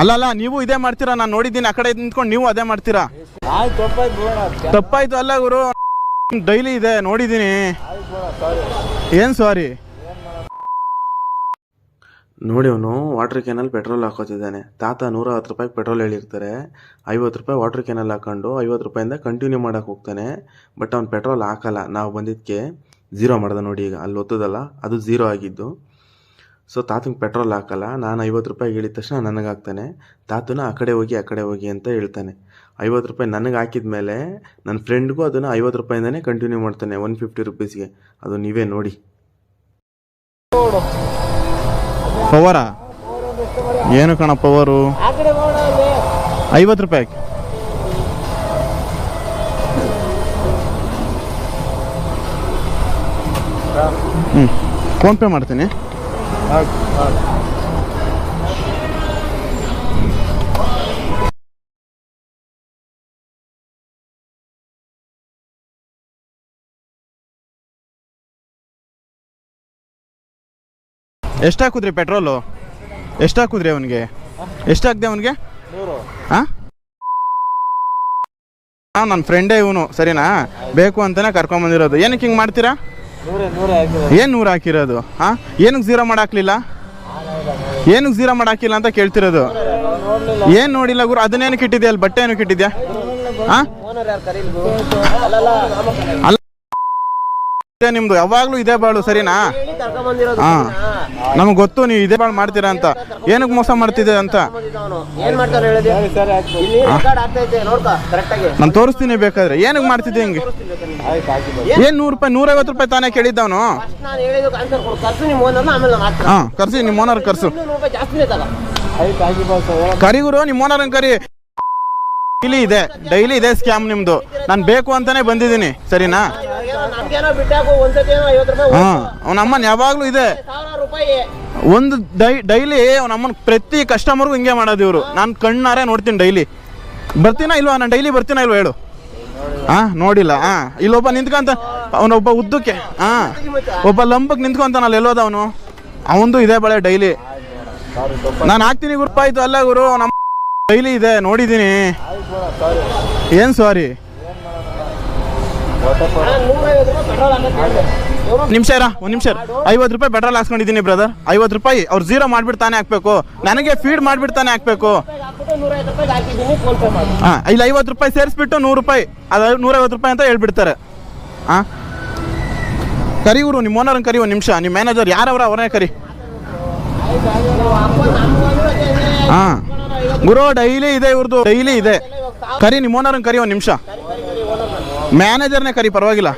ಅಲ್ಲ ಅಲ್ಲ ನೀವು ಇದೇ ಮಾಡ್ತೀರಾ? ನಾನು ನೋಡಿದ್ದೀನಿ ಆ ಕಡೆ ನಿಂತ್ಕೊಂಡು ನೀವು ಅದೇ ಮಾಡ್ತೀರಾ? ಆಯ್ತು ತಪ್ಪಾಯ್ತು ಅಲ್ಲ ಗುರು. ಡೈಲಿ ಇದೆ ನೋಡಿದ್ದೀನಿ. ಏನು ಸಾರಿ ನೋಡಿ ಅವನು ವಾಟರ್ ಕ್ಯಾನಲ್ ಪೆಟ್ರೋಲ್ ಹಾಕೋತಿದ್ದಾನೆ. ತಾತ ನೂರ ಹತ್ತು ರೂಪಾಯಿಗೆ ಪೆಟ್ರೋಲ್ ಹೇಳಿರ್ತಾರೆ. ಐವತ್ತು ರೂಪಾಯಿ ವಾಟರ್ ಕ್ಯಾನಲ್ ಹಾಕೊಂಡು ಐವತ್ತು ರೂಪಾಯಿಂದ ಕಂಟಿನ್ಯೂ ಮಾಡೋಕೆ ಹೋಗ್ತಾನೆ. ಬಟ್ ಅವ್ನು ಪೆಟ್ರೋಲ್ ಹಾಕಲ್ಲ. ನಾವು ಬಂದಿದ್ದಕ್ಕೆ ಝೀರೋ ಮಾಡ್ದೆ ನೋಡಿ ಈಗ. ಅಲ್ಲಿ ಒತ್ತದಲ್ಲ ಅದು ಝೀರೋ ಆಗಿದ್ದು. ಸೊ ತಾತಂಗೆ ಪೆಟ್ರೋಲ್ ಹಾಕಲ್ಲ. ನಾನು ಐವತ್ತು ರೂಪಾಯಿ ಹೇಳಿದ ತಕ್ಷಣ ನನಗೆ ಹಾಕ್ತಾನೆ. ತಾತನ ಆ ಕಡೆ ಹೋಗಿ, ಆ ಕಡೆ ಹೋಗಿ ಅಂತ ಹೇಳ್ತಾನೆ. ಐವತ್ತು ರೂಪಾಯಿ ನನಗೆ ಹಾಕಿದ ಮೇಲೆ ನನ್ನ ಫ್ರೆಂಡ್ಗೂ ಅದನ್ನು ಐವತ್ತು ರೂಪಾಯಿಂದನೇ ಕಂಟಿನ್ಯೂ ಮಾಡ್ತಾನೆ ಒನ್ ಫಿಫ್ಟಿ ರುಪೀಸ್ಗೆ ಅದು ನೀವೇ ನೋಡಿ. ಪವರಾ? ಏನು ಕಣ ಪವರು? ಐವತ್ತು ರೂಪಾಯಿ ಹ್ಞೂ ಫೋನ್ಪೇ ಮಾಡ್ತೀನಿ. ಎಷ್ಟು ಹಾಕುದ್ರಿ ಪೆಟ್ರೋಲು? ಎಷ್ಟು ಹಾಕುದ್ರಿ ಅವನಿಗೆ? ಎಷ್ಟು ಹಾಕ್ದೆ ಅವನಿಗೆ? ಹಾ ನನ್ನ ಫ್ರೆಂಡೇ ಇವನು ಸರಿನಾ? ಬೇಕು ಅಂತಾನೆ ಕರ್ಕೊಂಬಂದಿರೋದು. ಏನಕ್ಕೆ ಹಿಂಗೆ ಮಾಡ್ತೀರಾ? ಏನು ನೂರ ಹಾಕಿರೋದು? ಹಾ? ಏನಕ್ಕೆ ಝೀರೋ ಮಾಡಾಕ್ಲಿಲ್ಲ ಏನಕ್ಕೆ ಝೀರೋ ಮಾಡಾಕಿಲ್ಲ ಅಂತ ಕೇಳ್ತಿರೋದು? ಏನು ನೋಡಿಲ್ಲ ಗುರು ಅದನ್ನೇನು ಇಟ್ಟಿದ್ಯಾ? ಅಲ್ಲಿ ಬಟ್ಟೆ ಏನು ಇಟ್ಟಿದ್ಯಾ? ಹಾಂ? ಅಲ್ಲ ಇದೆ ನಿಮ್ದು ಯಾವಾಗಲೂ ಇದೇ ಬಾಳು ಸರಿನಾ? ಹಾ. ನಮ್ಗೆ ಗೊತ್ತು ನೀವು ಇದೇ ಬಾಳು ಮಾಡ್ತೀರಾ ಅಂತ. ಏನಕ್ಕೆ ಮೋಸ ಮಾಡ್ತಿದೆ ಅಂತ? ನಾನು ತೋರಿಸ್ತೀನಿ ಬೇಕಾದ್ರೆ. ಏನಕ್ಕೆ ಮಾಡ್ತಿದ್ದೆ ಹಿಂಗೆ? ಏನು ನೂರು ರೂಪಾಯಿ ನೂರೈವತ್ತು ರೂಪಾಯಿ ತಾನೇ ಕೇಳಿದ್ದವನು ಹಾ ನಾನು ಹೇಳಿದ್ದು ಆನ್ಸರ್ ಕೊಡು. ಖರ್ಚು ನಿಮ್ಮ ಓನರ್ನ ಆಮೇಲೆ ನಾನು ಹಾಕ್ತೀನಿ ಹಾಂ ಕರ್ಸಿ ನಿಮ್ಮ ಓನರ್ ಕರ್ಸು. ಕರಿಗುರು ನಿಮ್ಮ ಓನರ್ ಕರಿ. ಡೈಲಿ ಇದೆ. ಡೈಲಿ ಇದೆ ಸ್ಕ್ಯಾಮ್ ನಿಮ್ದು. ನಾನು ಬೇಕು ಅಂತಾನೆ ಬಂದಿದ್ದೀನಿ. ಸರಿನಾ? ಹಾಂ ಅವ್ನ ಅಮ್ಮನ ಯಾವಾಗಲೂ ಇದೆ. ಒಂದು ಡೈ ಡೈಲಿ ಅವ್ನ ಅಮ್ಮನ ಪ್ರತಿ ಕಸ್ಟಮರ್ಗೂ ಹಿಂಗೆ ಮಾಡೋದು ಇವರು. ನಾನು ಕಣ್ಣಾರೆ ನೋಡ್ತೀನಿ ಡೈಲಿ. ಬರ್ತೀನ ಇಲ್ವಾ? ನಾನು ಡೈಲಿ ಬರ್ತೀನ ಇಲ್ವಾ ಹೇಳು. ಹಾಂ ನೋಡಿಲ್ಲ. ಹಾಂ ಇಲ್ಲೊಬ್ಬ ನಿಂತ್ಕೊಂತ ಅವನೊಬ್ಬ ಉದ್ದಕ್ಕೆ ಹಾಂ ಒಬ್ಬ ಲಂಬಕ್ಕೆ ನಿಂತ್ಕೊಂತಾನಲ್ಲ ಎಲ್ಲೋದ ಅವನು? ಅವಂದು ಇದೆ ಬಳೆ ಡೈಲಿ. ನಾನು ಹಾಕ್ತೀನಿ ಗುರುಪಾಯ್ತು ಅಲ್ಲ ಗುರು ನಮ್ಮ ಡೈಲಿ ಇದೆ ನೋಡಿದ್ದೀನಿ. ಏನು ಸಾರಿ ನೂರೈವತ್ತು ರೂಪಾಯಿ ಪೆಟ್ರೋಲ್ ಹಾಕಕ್ಕೆ ನಿಮಿಷ ಇರ ಒಂದು ನಿಮಿಷ ಐವತ್ತು ರೂಪಾಯಿ ಪೆಟ್ರೋಲ್ ಹಾಕ್ಸ್ಕೊಂಡಿದ್ದೀನಿ ಬ್ರದರ್ ಐವತ್ತು ರೂಪಾಯಿ ಅವ್ರು ಝೀರೋ ಮಾಡ್ಬಿಡ್ತಾನೆ ಹಾಕ್ಬೇಕು. ನನಗೆ ಫೀಡ್ ಮಾಡ್ಬಿಡ್ತಾನೆ ಹಾಕ್ಬೇಕು. ಹಾಂ, ಇಲ್ಲಿ ಐವತ್ತು ರೂಪಾಯಿ ಸೇರಿಸ್ಬಿಟ್ಟು ನೂರು ರೂಪಾಯಿ. ಅದು ನೂರೈವತ್ತು ರೂಪಾಯಿ ಅಂತ ಹೇಳ್ಬಿಡ್ತಾರೆ. ಹಾಂ? ಕರಿ ಇವರು ನಿಮ್ಮ ಓನರ್ನ ಕರಿ ಒಂದು ನಿಮಿಷ. ನಿಮ್ಮ ಮ್ಯಾನೇಜರ್ ಯಾರವ್ರ ಅವರೇ ಕರಿ. ಹಾಂ. ಗುರು ಡೈಲಿ ಇದೆ ಇವ್ರದ್ದು ಡೈಲಿ ಇದೆ. ಕರಿ ನಿಮ್ಮ ಕರಿ ಒಂದು ನಿಮಿಷ. ಮ್ಯಾನೇಜರ್ನೇ ಕರಿ ಪರವಾಗಿಲ್ಲ.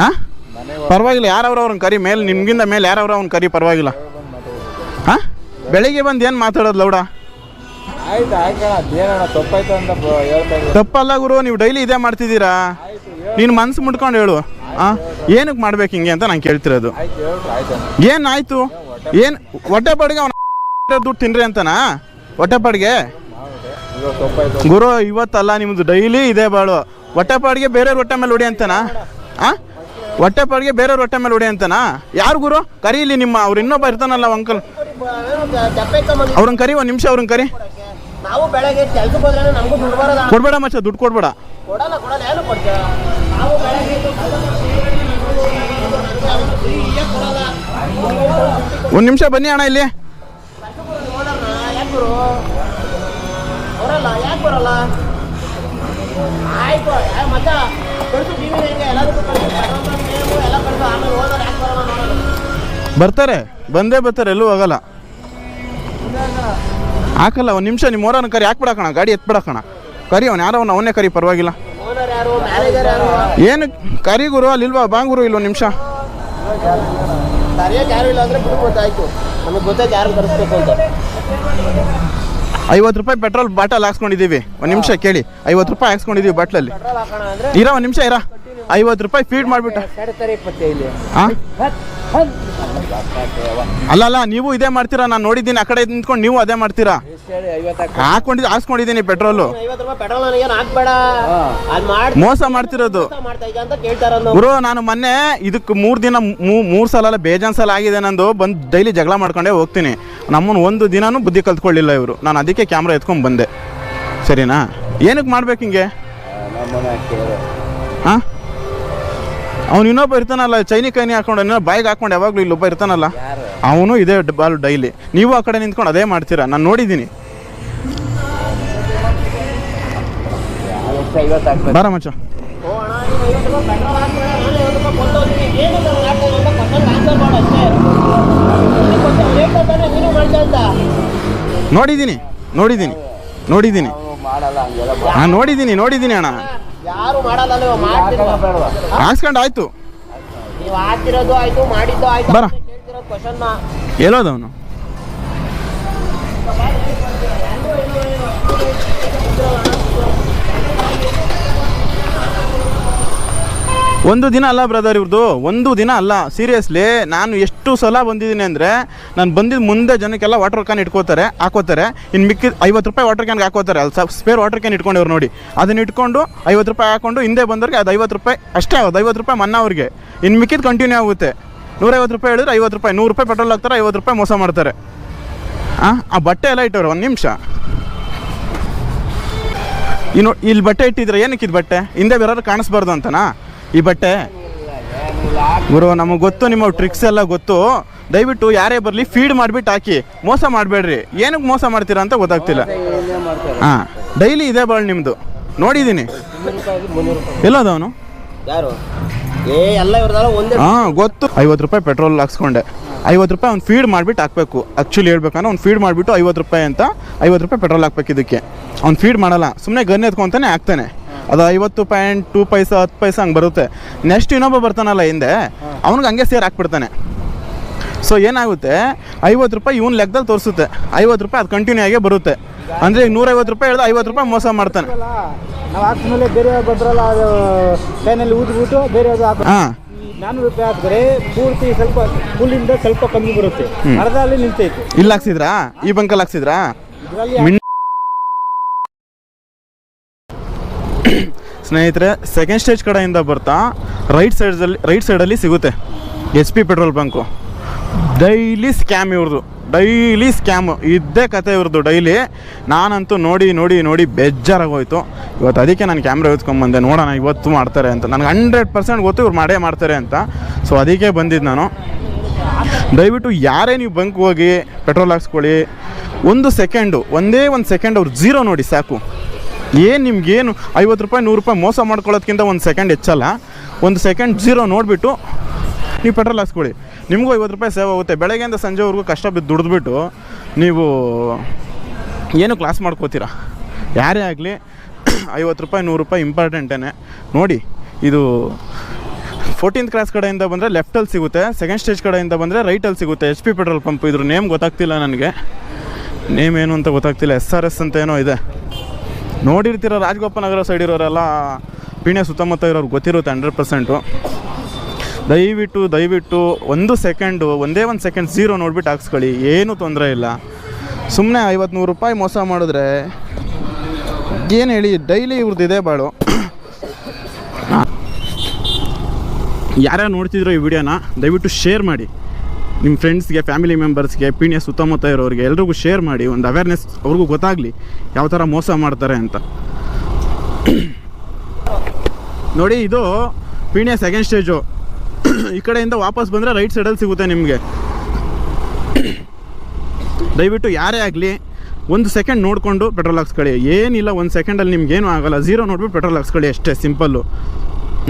ಹಾಂ ಪರವಾಗಿಲ್ಲ ಯಾರವ್ರ ಅವ್ರನ್ನ ಕರಿ ಮೇಲೆ ನಿಮ್ಗಿಂತ ಮೇಲೆ ಯಾರವ್ರ ಅವ್ನ ಕರಿ ಪರವಾಗಿಲ್ಲ. ಹಾಂ ಬೆಳಿಗ್ಗೆ ಬಂದು ಏನು ಮಾತಾಡೋದು ಲೌಡ? ತಪ್ಪಲ್ಲ ಗುರು ನೀವು ಡೈಲಿ ಇದೇ ಮಾಡ್ತಿದ್ದೀರಾ? ನೀನು ಮನ್ಸು ಮುಟ್ಕೊಂಡು ಹೇಳು. ಹಾಂ ಏನಕ್ಕೆ ಮಾಡ್ಬೇಕು ಹಿಂಗೆ ಅಂತ ನಾನು ಕೇಳ್ತಿರೋದು. ಆಯ್ತು ಏನು ಹೊಟ್ಟೆ ಪಾಡಿಗೆ ಅವನ ದುಡ್ಡು ತಿನ್ರಿ ಅಂತನಾ? ಹೊಟ್ಟೆ ಪಾಡಿಗೆ? ಗುರು ಇವತ್ತಲ್ಲ ನಿಮ್ಮದು ಡೈಲಿ ಇದೆ ಬಾಳು. ಹೊಟ್ಟೆ ಪಾಡಿಗೆ ಬೇರೆಯವ್ರ ಹೊಟ್ಟೆ ಮೇಲೆ ಹೊಡಿ ಅಂತನಾ? ಆ? ಹೊಟ್ಟೆಪಾಡಿಗೆ ಬೇರೆಯವ್ರ ಹೊಟ್ಟೆ ಮೇಲೆ ಹೊಡಿ ಅಂತನಾ? ಯಾರು ಗುರು? ಕರೀಲಿ ನಿಮ್ಮ ಅವ್ರು ಇನ್ನೊಬ್ಬ ಇರ್ತಾನಲ್ಲ ಅಂಕಲ್ ಅವ್ರನ್ನ ಕರಿ ಒಂದು ನಿಮಿಷ ಅವ್ರನ್ನ ಕರಿ. ಕೊಡ್ಬೇಡ ಮಚ್ಚ ದುಡ್ಡು ಕೊಡ್ಬೇಡ. ಒಂದು ನಿಮಿಷ ಬನ್ನಿ ಅಣ್ಣ ಇಲ್ಲಿ. ಬರಲ್ಲ ಯಾಕೆ ಬರಲ್ಲ ಆಯ್ತು ಮತ್ತ ಕಳ್ಸು ಎಲ್ಲದಕ್ಕೂ ಕಳ್ಸು ಎಲ್ಲ ಕಳ್ಸು ಆಮೇಲೆ ಹೋದ್ರೆ ಯಾಕೆ ಬರಲ್ಲ ಬರ್ತಾರೆ. ಬಂದೇ ಬರ್ತಾರೆ ಎಲ್ಲೂ ಹೋಗಲ್ಲ. ಹಾಕಲ್ಲ ಒಂದು ನಿಮಿಷ ನಿಮ್ಮ ಓರನ್ನ ಕರಿ. ಹಾಕ್ಬಿಡಕಣ ಗಾಡಿ ಎತ್ಬಿಡಕಣ ಕರಿ ಅವ್ನು ಯಾರೋ ಅವನೇ ಕರಿ ಪರವಾಗಿಲ್ಲ. ಏನು ಕರಿ ಗುರು ಅಲ್ಲಿ ಇಲ್ವಾ ಬಾಂಗುರು ಇಲ್ವ ಒಂದು ನಿಮಿಷ? ಯಾರು ಇಲ್ಲ ಅಂದ್ರೆ ಬಿಡು ಗೊತ್ತಾಯ್ತು ನಮಗೆ ಗೊತ್ತಾಯ್ತು ಯಾರು ಕರೆಸ್ಬೇಕು ಅಂತ. ಐವತ್ತು ರೂಪಾಯಿ ಪೆಟ್ರೋಲ್ ಬಾಟಲ್ ಹಾಕ್ಸ್ಕೊಂಡಿದ್ದೀವಿ. ಒಂದು ನಿಮಿಷ ಕೇಳಿ. ಐವತ್ತು ರೂಪಾಯಿ ಹಾಕ್ಸ್ಕೊಂಡಿದ್ದೀವಿ ಬಾಟ್ಲಲ್ಲಿ ಇರ, ಒಂದು ನಿಮಿಷ ಇರ. ಐವತ್ತು ರೂಪಾಯಿ ಫೀಡ್ ಮಾಡಿಬಿಟ್ಟು. ಕಡಿತಾರೆ ಇಪ್ಪತ್ತೆ ಹಾಂ ಅಲ್ಲ ಅಲ್ಲ ನೀವು ಇದೇ ಮಾಡ್ತೀರಾ? ನಾನು ನೋಡಿದ್ದೀನಿ ಆ ಕಡೆ ನಿಂತ್ಕೊಂಡು ನೀವು ಅದೇ ಮಾಡ್ತೀರಾ? ಹಾಕೊಂಡಿದ್ದು ಹಾಕ್ಸ್ಕೊಂಡಿದ್ದೀನಿ ಪೆಟ್ರೋಲು ಮೋಸ ಮಾಡ್ತಿರೋದು. ಗುರು ನಾನು ಮೊನ್ನೆ ಇದಕ್ಕೆ ಮೂರು ದಿನ ಮೂರ್ ಮೂರು ಸಲ ಅಲ್ಲ ಬೇಜಾನ್ ಸಲ ಆಗಿದೆ ನಂದು. ಬಂದು ಡೈಲಿ ಜಗಳ ಮಾಡ್ಕೊಂಡೇ ಹೋಗ್ತೀನಿ. ನಮ್ಮನ್ನು ಒಂದು ದಿನಾನೂ ಬುದ್ಧಿ ಕಲ್ತ್ಕೊಳ್ಳಿಲ್ಲ ಇವರು. ನಾನು ಅದಕ್ಕೆ ಕ್ಯಾಮ್ರಾ ಎತ್ಕೊಂಡು ಬಂದೆ. ಸರಿನಾ? ಏನಕ್ಕೆ ಮಾಡ್ಬೇಕು ಹಿಂಗೆ? ಹಾಂ ಅವ್ನು ಇನ್ನೊಬ್ಬ ಇರ್ತಾನಲ್ಲ, ಚೈನಿ ಕೈನಿ ಹಾಕೊಂಡು ಇನ್ನೂ ಬಾಯಿಗೆ ಹಾಕೊಂಡು ಯಾವಾಗಲೂ ಇಲ್ಲೊಬ್ಬ ಇರ್ತಾನಲ್ಲ? ಅವನು ಇದೇ ಬಾಲ್ ಡೈಲಿ. ನೀವು ಆ ಕಡೆ ನಿಂತ್ಕೊಂಡು ಅದೇ ಮಾಡ್ತೀರಾ? ನಾನು ನೋಡಿದ್ದೀನಿ. ಬಾರ ಮಚ್ಚ. ನೋಡಿದ್ದೀನಿ ನೋಡಿದ್ದೀನಿ ನೋಡಿದ್ದೀನಿ. ನೋಡಿದ್ದೀನಿ ನೋಡಿದ್ದೀನಿ ಅಣ್ಣ. ಯಾರು ಮಾಡಲ್ಲ ಹಾಕ್ಸ್ಕೊಂಡು ಆಯ್ತು. ನೀವು ಹಾಕಿರೋದು ಆಯ್ತು ಮಾಡಿದ್ದು ಆಯ್ತು ಬರ. ಕ್ವಶನ್ನ ಎಲ್ಲೋದವನು? ಒಂದು ದಿನ ಅಲ್ಲ ಬ್ರದರ್ ಇವ್ರದ್ದು ಒಂದು ದಿನ ಅಲ್ಲ. ಸೀರಿಯಸ್ಲಿ ನಾನು ಎಷ್ಟು ಸಲ ಬಂದಿದ್ದೀನಿ ಅಂದರೆ, ನಾನು ಬಂದಿದ್ದ ಮುಂದೆ ಜನಕ್ಕೆಲ್ಲ ವಾಟರ್ ಕ್ಯಾನ್ ಇಟ್ಕೋತಾರೆ, ಹಾಕೋತಾರೆ. ಇನ್ನು ಮಿಕ್ಕಿದ ಐವತ್ತು ರೂಪಾಯಿ ವಾಟರ್ ಕ್ಯಾನ್ಗೆ ಹಾಕೋತಾರೆ. ಅಲ್ಲಿ ಸ್ಪೇರ್ ವಾಟರ್ ಕ್ಯಾನ್ ಇಟ್ಕೊಂಡವ್ರು ನೋಡಿ. ಅದನ್ನ ಇಟ್ಕೊಂಡು ಐವತ್ತು ರೂಪಾಯಿ ಹಾಕೊಂಡು ಹಿಂದೆ ಬಂದವ್ರಿಗೆ ಅದು ಐವತ್ತು ರೂಪಾಯಿ, ಅಷ್ಟೇ ಅದು ಐವತ್ತು ರೂಪಾಯಿ ಮನ್ನಾ ಅವ್ರಿಗೆ. ಇನ್ನು ಮಿಕ್ಕಿದ್ದು ಕಂಟಿನ್ಯೂ ಆಗುತ್ತೆ. ನೂರೈವತ್ತು ರೂಪಾಯಿ ಹೇಳಿದ್ರೆ ಐವತ್ತು ರೂಪಾಯಿ, ನೂರು ರೂಪಾಯಿ ಪೆಟ್ರೋಲ್ ಹಾಕ್ತಾರೆ, ಐವತ್ತು ರೂಪಾಯಿ ಮೋಸ ಮಾಡ್ತಾರೆ. ಹಾಂ ಆ ಬಟ್ಟೆ ಎಲ್ಲ ಇಟ್ಟವ್ರು, ಒಂದು ನಿಮಿಷ. ಇನ್ನು ಇಲ್ಲಿ ಬಟ್ಟೆ ಇಟ್ಟಿದ್ರೆ ಏನಕ್ಕೆ ಇದು ಬಟ್ಟೆ? ಹಿಂದೆ ಬೇರೆಯವ್ರು ಕಾಣಿಸ್ಬಾರ್ದು ಅಂತನಾ? ಈ ಬಟ್ಟೆ? ಗುರು ನಮಗೆ ಗೊತ್ತು ನಿಮ್ಮ ಟ್ರಿಕ್ಸ್ ಎಲ್ಲ ಗೊತ್ತು. ದಯವಿಟ್ಟು ಯಾರೇ ಬರಲಿ ಫೀಡ್ ಮಾಡಿಬಿಟ್ಟು ಹಾಕಿ. ಮೋಸ ಮಾಡಬೇಡ್ರಿ. ಏನಕ್ಕೆ ಮೋಸ ಮಾಡ್ತೀರಾ ಅಂತ ಗೊತ್ತಾಗ್ತಿಲ್ಲ. ಹಾಂ ಡೈಲಿ ಇದೆ ಬಾಳ್ ನಿಮ್ಮದು ನೋಡಿದ್ದೀನಿ ಎಲ್ಲದವನು? ಹಾಂ ಗೊತ್ತು. ಐವತ್ತು ರೂಪಾಯಿ ಪೆಟ್ರೋಲ್ ಹಾಕ್ಸ್ಕೊಂಡೆ. ಐವತ್ತು ರೂಪಾಯಿ ಅವ್ನು ಫೀಡ್ ಮಾಡಿಬಿಟ್ಟು ಹಾಕಬೇಕು. ಆ್ಯಕ್ಚುಲಿ ಹೇಳ್ಬೇಕಂದ್ರೆ ಅವ್ನು ಫೀಡ್ ಮಾಡಿಬಿಟ್ಟು ಐವತ್ತು ರೂಪಾಯಿ ಅಂತ ಐವತ್ತು ರೂಪಾಯಿ ಪೆಟ್ರೋಲ್ ಹಾಕ್ಬೇಕು ಇದಕ್ಕೆ. ಅವ್ನು ಫೀಡ್ ಮಾಡಲ್ಲ. ಸುಮ್ಮನೆ ಗನ್ ಎತ್ಕೊಂತಾನೆ ಹಾಕ್ತಾನೆ. ಅದು ಐವತ್ತು ಪಾಯಿಂಟ್ ಟೂ ಪೈಸ ಹತ್ತು ಪೈಸ ಹಂಗೆ ಬರುತ್ತೆ. ನೆಕ್ಸ್ಟ್ ಇನ್ನೊಬ್ಬ ಬರ್ತಾನಲ್ಲ ಹಿಂದೆ ಅವ್ನಿಗೆ ಹಂಗೆ ಸೇರ್ ಹಾಕ್ಬಿಡ್ತಾನೆ. ಸೊ ಏನಾಗುತ್ತೆ? ಐವತ್ತು ರೂಪಾಯಿ ಇವ್ನ ಲೆಕ್ಕದಲ್ಲಿ ತೋರಿಸುತ್ತೆ. ಐವತ್ತು ರೂಪಾಯಿ ಅದು ಕಂಟಿನ್ಯೂ ಆಗೇ ಬರುತ್ತೆ. ಅಂದರೆ ಈಗ ನೂರೈವತ್ತು ರೂಪಾಯಿ ಹೇಳಿದ್ರೆ ಐವತ್ತು ರೂಪಾಯಿ ಮೋಸ ಮಾಡ್ತಾನೆ. ಹಾಂ. ನಾನ್ನೂರು ರೂಪಾಯಿ ಹಾಕಿದ್ರೆ ಪೂರ್ತಿ ಸ್ವಲ್ಪ ಫುಲ್ಲಿಂದ ಸ್ವಲ್ಪ ಕಮ್ಮಿ ಬರುತ್ತೆ. ಅರ್ಧ ಅಲ್ಲಿ ನಿಲ್ತೈತೆ. ಇಲ್ಲಿ ಹಾಕ್ಸಿದ್ರಾ? ಈ ಬಂಕಲ್ಲಿ ಹಾಕ್ಸಿದ್ರಾ? ಸ್ನೇಹಿತರೆ ಸೆಕೆಂಡ್ ಸ್ಟೇಜ್ ಕಡೆಯಿಂದ ಬರ್ತಾ ರೈಟ್ ಸೈಡ್ಸಲ್ಲಿ ರೈಟ್ ಸೈಡಲ್ಲಿ ಸಿಗುತ್ತೆ. H P petrol bunk daily scam ಇವ್ರದ್ದು ಡೈಲಿ ಸ್ಕ್ಯಾಮು ಇದ್ದೇ ಕತೆ ಇವ್ರದ್ದು ಡೈಲಿ ನಾನಂತೂ ನೋಡಿ ನೋಡಿ ನೋಡಿ ಬೇಜಾರಾಗೋಯ್ತು. ಇವತ್ತು ಅದಕ್ಕೆ ನಾನು ಕ್ಯಾಮ್ರಾ ಎತ್ಕೊಂಬಂದೆ ನೋಡೋಣ, ಇವತ್ತು ಮಾಡ್ತಾರೆ ಅಂತ. ನನಗೆ ಹಂಡ್ರೆಡ್ ಪರ್ಸೆಂಟ್ ಗೊತ್ತು ಇವ್ರು ಮಾಡೇ ಮಾಡ್ತಾರೆ ಅಂತ. ಸೊ ಅದಕ್ಕೆ ಬಂದಿದ್ದು ನಾನು. ದಯವಿಟ್ಟು ಯಾರೇ ನೀವು ಬಂಕ್ ಹೋಗಿ ಪೆಟ್ರೋಲ್ ಹಾಕ್ಸ್ಕೊಳ್ಳಿ. ಒಂದು ಸೆಕೆಂಡು ಒಂದೇ ಒಂದು ಸೆಕೆಂಡ್ ಅವ್ರು ಜೀರೋ ನೋಡಿ ಸಾಕು. ಏನು ನಿಮ್ಗೇನು ಐವತ್ತು ರೂಪಾಯಿ, ನೂರು ರೂಪಾಯಿ ಮೋಸ ಮಾಡ್ಕೊಳ್ಳೋದ್ಕಿಂತ ಒಂದು ಸೆಕೆಂಡ್ ಹೆಚ್ಚಲ್ಲ. ಒಂದು ಸೆಕೆಂಡ್ ಜೀರೋ ನೋಡಿಬಿಟ್ಟು ನೀವು ಪೆಟ್ರೋಲ್ ಹಾಕ್ಸ್ಕೊಳ್ಳಿ ನಿಮಗೂ ಐವತ್ತು ರೂಪಾಯಿ ಸೇವ್ ಆಗುತ್ತೆ. ಬೆಳಗ್ಗೆಯಿಂದ ಸಂಜೆವರೆಗೂ ಕಷ್ಟ ಬಿದ್ದು ದುಡಿದ್ಬಿಟ್ಟು ನೀವು ಏನು ಕ್ಲಾಸ್ ಮಾಡ್ಕೋತೀರಾ? ಯಾರೇ ಆಗಲಿ ಐವತ್ತು ರೂಪಾಯಿ, ನೂರು ರೂಪಾಯಿ ಇಂಪಾರ್ಟೆಂಟೇ ನೋಡಿ, ಇದು ಫೋರ್ಟೀನ್ತ್ ಕ್ಲಾಸ್ ಕಡೆಯಿಂದ ಬಂದರೆ ಲೆಫ್ಟಲ್ಲಿ ಸಿಗುತ್ತೆ ಸೆಕೆಂಡ್ ಸ್ಟೇಜ್ ಕಡೆಯಿಂದ ಬಂದರೆ ರೈಟಲ್ಲಿ ಸಿಗುತ್ತೆ. ಎಚ್ ಪಿ ಪೆಟ್ರೋಲ್ ಪಂಪ್ ಇದ್ರ ನೇಮ್ ಗೊತ್ತಾಗ್ತಿಲ್ಲ ನನಗೆ. ನೇಮ್ ಏನು ಅಂತ ಗೊತ್ತಾಗ್ತಿಲ್ಲ. ಎಸ್ ಆರ್ ಎಸ್ ಅಂತ ಏನೋ ಇದೆ. ನೋಡಿರ್ತೀರ ರಾಜಗೋಪನಗರ ನಗರ ಸೈಡ್ ಇರೋರೆಲ್ಲ? ಪೀಣೆ ಸುತ್ತಮುತ್ತ ಇರೋರು ಗೊತ್ತಿರುತ್ತೆ ಹಂಡ್ರೆಡ್ ಪರ್ಸೆಂಟು ದಯವಿಟ್ಟು ದಯವಿಟ್ಟು ಒಂದು ಸೆಕೆಂಡು ಒಂದೇ ಒಂದು ಸೆಕೆಂಡ್ ಝೀರೋ ನೋಡ್ಬಿಟ್ಟು ಹಾಕ್ಸ್ಕೊಳ್ಳಿ. ಏನೂ ತೊಂದರೆ ಇಲ್ಲ. ಸುಮ್ಮನೆ ಐವತ್ತು ನೂರು ರೂಪಾಯಿ ಮೋಸ ಮಾಡಿದ್ರೆ ಏನು ಹೇಳಿ ಡೈಲಿ ಇವ್ರದ್ದು ಇದೆ ಬಾಳು. ಯಾರ್ಯಾರು ನೋಡ್ತಿದ್ರು ಈ ವಿಡಿಯೋನ ದಯವಿಟ್ಟು ಶೇರ್ ಮಾಡಿ. ನಿಮ್ಮ ಫ್ರೆಂಡ್ಸ್ಗೆ ಫ್ಯಾಮಿಲಿ ಮೆಂಬರ್ಸ್ಗೆ ಪೀಣ್ಯ ಸುತ್ತಮುತ್ತ ಇರೋರಿಗೆ ಎಲ್ರಿಗೂ ಶೇರ್ ಮಾಡಿ, ಒಂದು ಅವೇರ್ನೆಸ್ ಅವ್ರಿಗೂ ಗೊತ್ತಾಗಲಿ ಯಾವ ಥರ ಮೋಸ ಮಾಡ್ತಾರೆ ಅಂತ. ನೋಡಿ, ಇದು ಪೀಣ್ಯ ಸೆಕೆಂಡ್ ಸ್ಟೇಜು ಈ ಕಡೆಯಿಂದ ವಾಪಸ್ ಬಂದರೆ ರೈಟ್ ಸೈಡಲ್ಲಿ ಸಿಗುತ್ತೆ ನಿಮಗೆ. ದಯವಿಟ್ಟು ಯಾರೇ ಆಗಲಿ, ಒಂದು ಸೆಕೆಂಡ್ ನೋಡಿಕೊಂಡು ಪೆಟ್ರೋಲ್ ಹಾಕ್ಸ್ಕೊಳ್ಳಿ. ಏನಿಲ್ಲ, ಒಂದು ಸೆಕೆಂಡಲ್ಲಿ ನಿಮ್ಗೇನು ಆಗಲ್ಲ. ಝೀರೋ ನೋಡ್ಬಿಟ್ಟು ಪೆಟ್ರೋಲ್ ಹಾಕ್ಸ್ಕೊಳ್ಳಿ ಅಷ್ಟೇ ಸಿಂಪಲ್ಲು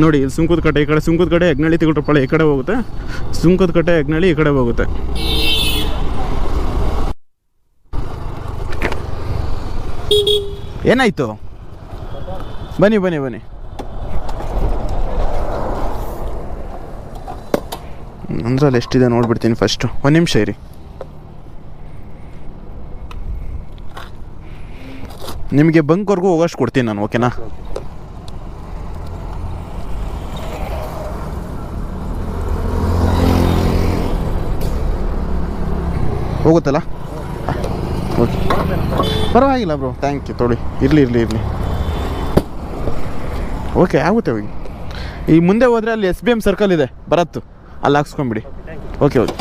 ನೋಡಿ, ಇಲ್ಲಿ ಸುಂಕದ ಕಟ್ಟೆ, ಈ ಕಡೆ ಸುಂಕದ ಕಡೆ ಹೆಗ್ನಳ್ಳಿ ತಿಗುಟ್ರಪಾಳೆ ಈ ಕಡೆ ಹೋಗುತ್ತೆ. ಸುಂಕದ ಕಟ್ಟೆ ಹೆಗ್ನಳ್ಳಿ ಈ ಕಡೆ ಹೋಗುತ್ತೆ. ಏನಾಯ್ತು? ಬನ್ನಿ ಬನ್ನಿ ಬನ್ನಿ. ಅಂದ್ರಲ್ಲಿ ಎಷ್ಟಿದೆ ನೋಡ್ಬಿಡ್ತೀನಿ ಫಸ್ಟು ಒಂದು ನಿಮಿಷ ಇರಿ. ನಿಮಗೆ ಬಂಕ್ವರೆಗೂ ಹೋಗೋಷ್ಟು ಕೊಡ್ತೀನಿ ನಾನು ಓಕೆನಾ ಹೋಗುತ್ತಲ್ಲ? ಓಕೆ ಪರವಾಗಿಲ್ಲ ಬ್ರೋ ಥ್ಯಾಂಕ್ ಯು ತೊಳಿ. ಇರಲಿ ಇರಲಿ ಇರಲಿ. ಓಕೆ ಆಗುತ್ತೆ ಹೋಗಿ. ಈ ಮುಂದೆ ಹೋದರೆ ಅಲ್ಲಿ ಎಸ್ ಬಿ ಎಂ ಸರ್ಕಲ್ ಇದೆ. ಬರತ್ತು. ಅಲ್ಲಿ ಹಾಕ್ಸ್ಕೊಂಬಿಡಿ ಓಕೆ ಓಕೆ